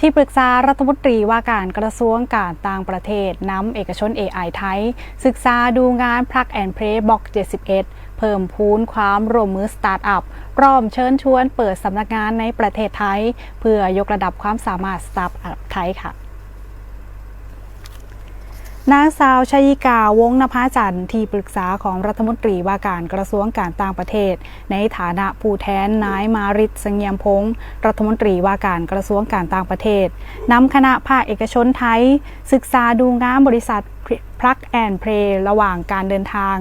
ที่ปรึกษารัฐมนตรีว่าการกระทรวงการต่างประเทศนำเอกชน AI ไทย ศึกษาดูงานพลักแอนเพลย์บ็อก 71 เพิ่มพูนความร่วมมือสตาร์ทอัพพร้อมเชิญชวนเปิดสำนักงานในประเทศไทย เพื่อยกระดับความสามารถสตาร์ทอัพไทยค่ะ นางสาวชยิกาวงศ์นภาจันทร์ที่ปรึกษาของรัฐมนตรีว่าการกระทรวงการต่างประเทศ ในฐานะผู้แทนนายมาริตสังเงียมพงศ์รัฐมนตรีว่าการกระทรวงการต่างประเทศนำคณะภาคเอกชนไทย ศึกษาดูงานบริษัท Plug and Play ระหว่างการเดินทาง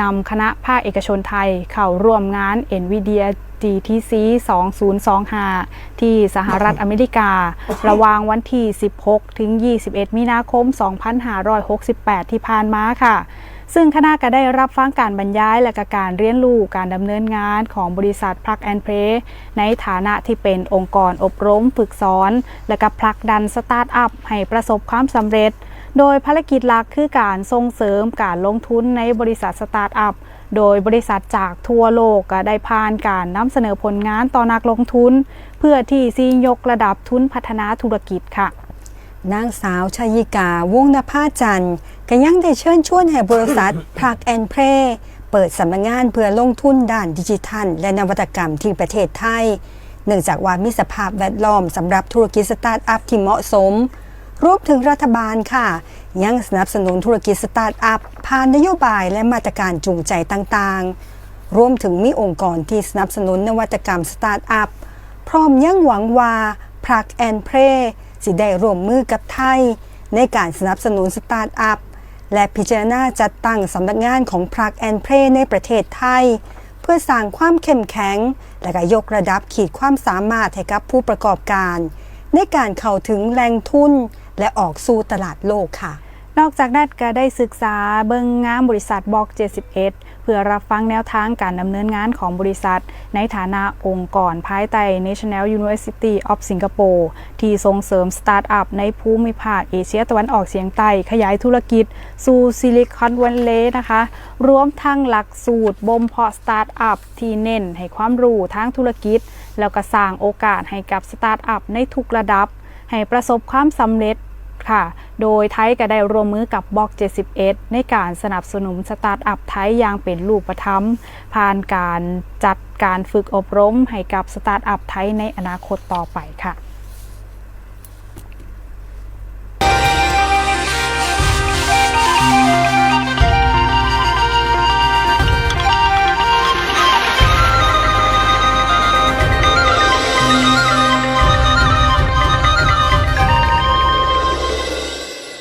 นำคณะภาคเอกชนไทยเข้าร่วมงาน NVIDIA GTC 2025 ที่สหรัฐอเมริการะหว่างวันที่ 16 ถึง 21 มีนาคม 2568 ที่ผ่านมาค่ะซึ่งคณะก็ได้รับฟังการบรรยายและกการเรียนรู้การดำเนินงานของบริษัท Plug and Play ในฐานะที่เป็นองค์กรอบรมฝึกสอน และก็ผลักดันสตาร์ทอัพให้ประสบความสำเร็จ โดยภารกิจหลักคือการส่งเสริมการลงทุนในบริษัทสตาร์ทอัพ โดยบริษัทจากทั่วโลกก็ได้ผ่านการนำเสนอผลงานต่อนักลงทุน เพื่อที่ซียกระดับทุนพัฒนาธุรกิจค่ะนางสาวชายิกาวงนภาจันทร์ก็ยังได้เชิญชวนให้บริษัท Plug and Play เปิดสำนักงานเพื่อลงทุนด้านดิจิทัล และนวัตกรรมที่ประเทศไทย เนื่องจากว่ามีสภาพแวดล้อมสำหรับธุรกิจสตาร์ทอัพที่เหมาะสม รวมถึงรัฐบาลค่ะ ยังสนับสนุนธุรกิจสตาร์ทอัพผ่านนโยบายและมาตรการจูงใจต่างๆ รวมถึงมีองค์กรที่สนับสนุนนวัตกรรมสตาร์ทอัพพร้อมยังหวังว่า Plug and Play สิได้ร่วมมือกับไทย ในการสนับสนุนสตาร์ทอัพและพิจารณาจัดตั้งสำนักงานของ Plug and Play ในประเทศไทย เพื่อสร้างความเข้มแข็ง และก็ยกระดับขีดความสามารถให้กับผู้ประกอบการ ในการเข้าถึงแหล่งทุน และออกสู่ตลาดโลกค่ะ นอกจากนั้นก็ได้ศึกษาเบิ่งงานบริษัทบอก 71 เพื่อรับฟังแนวทางการดำเนินงานของบริษัท ในฐานะองค์กรภายใต้ National University of Singapore ที่ส่งเสริมสตาร์ทอัพในภูมิภาคเอเชียตะวันออกเฉียงใต้ ขยายธุรกิจ สู่ซิลิคอนวัลเลนะคะ รวมทั้งหลักสูตรบ่มเพาะสตาร์ทอัพที่เน้นให้ความรู้ทางธุรกิจ แล้วก็สร้างโอกาสให้กับสตาร์ทอัพในทุกระดับให้ประสบความสำเร็จ ค่ะ โดยไทยก็ได้ร่วมมือกับบอก 71 ในการสนับสนุนสตาร์ทอัพไทยอย่างเป็นรูปธรรม ผ่านการจัดการฝึกอบรมให้กับสตาร์ทอัพไทยในอนาคตต่อไปค่ะ